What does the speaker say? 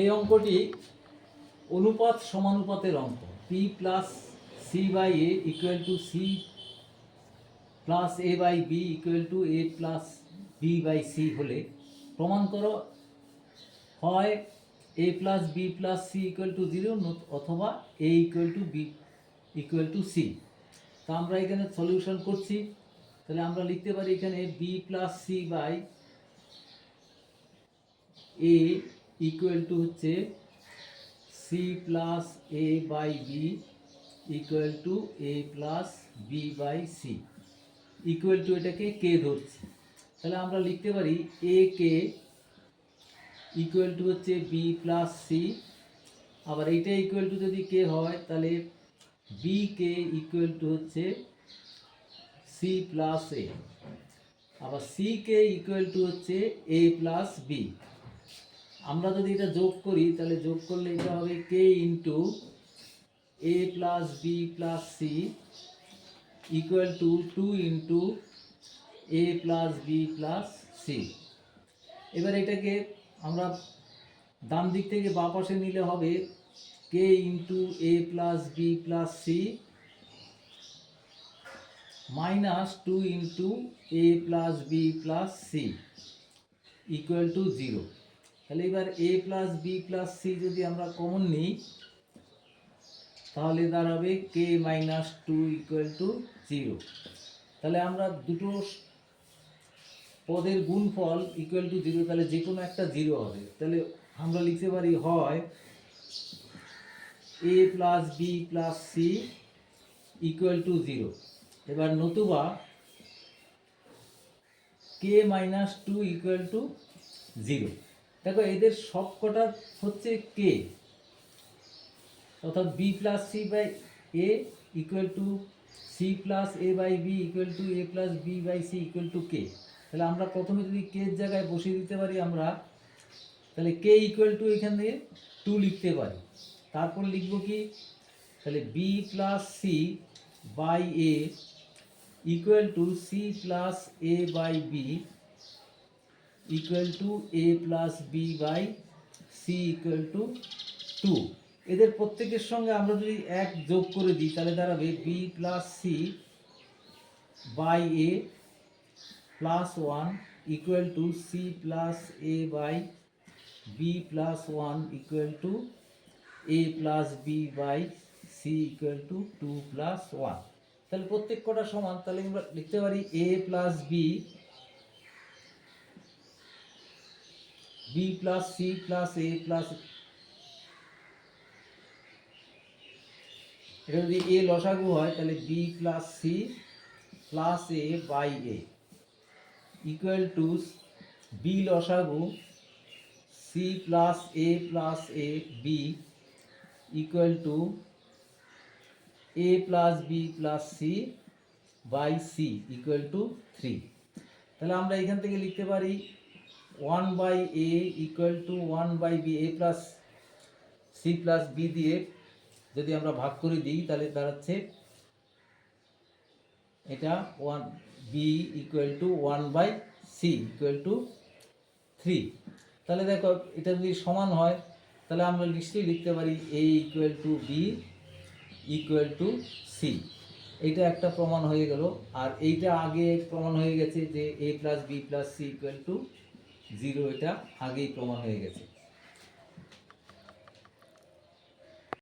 এই অঙ্কটি অনুপাত সমানুপাতের অঙ্ক। P plus C by A equal to C plus A by B equal to A plus B by C হলে প্রমাণ করো, হয় A plus B plus C equal to zero অথবা A equal to B equal to C তা আমরা এখানে solution করছি। তাহলে আমরা লিখতে পারি এখানে B plus C by A equal to হচ্ছে C plus A by B equal to A plus B by C equal to এটাকে কে ধরছি। তাহলে আমরা লিখতে পারি এ কে ইকুয়াল টু হচ্ছে বি প্লাস সি আবার এইটা ইকুয়াল টু যদি কে হয়, তাহলে বি কে ইকুয়াল টু হচ্ছে সি প্লাস এ আবার সি কে ইকুয়াল টু হচ্ছে এ প্লাস বি আমরা যদি এটা যোগ করি, তাহলে যোগ করলে এটা হবে K into A plus B plus C equal to two into A plus B plus C এবার এটাকে আমরা ডান দিক থেকে বা পাশে নিলে হবে K into A plus B plus C minus two into A plus B plus C equal to zero তাহলে এবার A plus B plus C যদি আমরা কমন নিই, তাহলে দাঁড়াবে K minus two equal to zero তাহলে আমরা দুটো পদের গুণফল ইকুয়াল টু জিরো তাহলে যে কোনো একটা জিরো হবে। তাহলে আমরা লিখতে পারি হয় A plus B plus C equal to zero এবার নতুবা K minus two equal to zero দেখো, এদের সবকটা হচ্ছে কে অর্থাৎ B plus C by A equal to C plus A by B equal to A plus B by C equal to K তাহলে আমরা প্রথমে যদি কে জায়গায় বসিয়ে দিতে পারি আমরা, তাহলে কে ইকুয়াল টু এখান থেকে টু লিখতে পারি। তারপর লিখব কি? তাহলে B plus C by A equal to C plus A by B equal to A plus B by C equal to two এদের প্রত্যেকের সঙ্গে আমরা যদি এক যোগ করে দিই, তাহলে দাঁড়াবে B plus C by A plus one equal to C plus A by B plus one equal to A plus B by C equal to two plus one তাহলে প্রত্যেক কটা সমান, তাহলে আমরা লিখতে পারি A plus B B plus C plus A plus এটা যদি এ লসাগু হয়, তাহলে B plus C plus A by A equal to B লসাগু C plus A plus A B equal to A plus B plus C by C equal to three তাহলে আমরা এখান থেকে লিখতে পারি one by A equal to one by B A plus C plus B দিয়ে যদি আমরা ভাগ করে দিই, তাহলে দাঁড়াচ্ছে এটা one B equal to one by C equal to three তাহলে দেখো, এটা যদি সমান হয়, তাহলে আমরা নিশ্চয়ই লিখতে পারি A equal to B equal to C এইটা একটা প্রমাণ হয়ে গেল। আর এইটা আগে প্রমাণ হয়ে গেছে যে A plus B plus C equal to zero এটা আগেই প্রমাণ হয়ে গেছে।